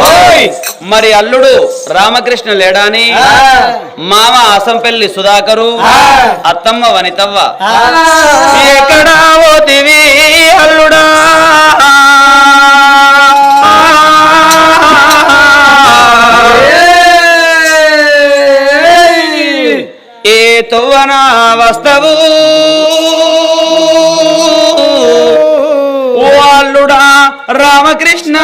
ఓయ్. మరి అల్లుడు రామకృష్ణ లేడాని. మామ అసంపల్లి సుధాకరు. అత్తమ్మ వనితవ్వ. ఎక్కడా పోతివి అల్లుడా. ఏ తొవ్వన వస్తవు రామకృష్ణ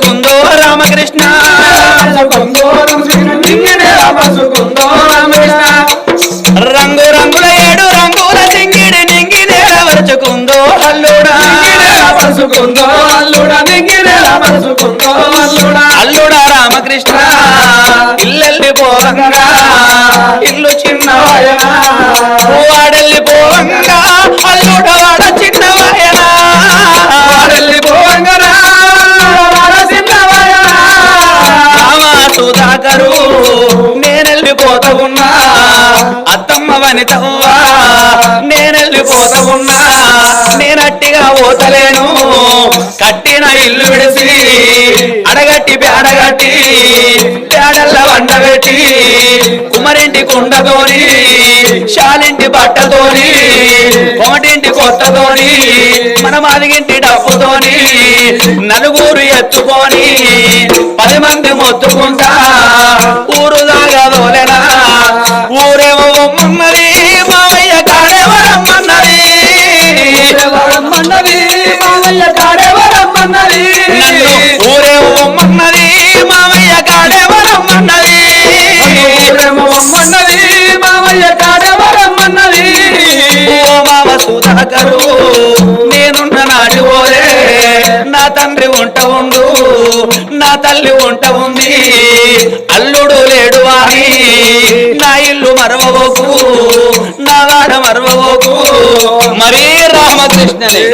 నేలవరుచుకుందో రామకృష్ణ రంగు రంగుల ఏడు రంగుల సింగిడి నింగి నేలవరుచుకుందో అల్లుడా నింగినే అల్లుడా అల్లుడ, నింగినే అల్లుడా. అల్లుడా రామకృష్ణ. ఇల్లెల్లి పోరంగా. అత్తమ్మ వనితవ్వా నేనెళ్ళిపోతా ఉన్నా నేనట్టిగా పోతలేను. కట్టిన ఇల్లు విడిసి అడగట్టి పేడగట్టి పేడల్ల వండబెట్టి కుమరింటి కుండతోని శాలింటి బట్టతోని కోటింటి కొత్తతోని మన మాదిగింటి డబ్బుతోని నలుగురు ఎత్తుకొని పది మంది నేనున్న నాటి ఓరే. నా తండ్రి వంట ఉండు నా తల్లి వంట ఉంది. అల్లుడు లేడు అని నా ఇల్లు మరవబోకు నా వాడ మరవబోకు. మరీ రామకృష్ణని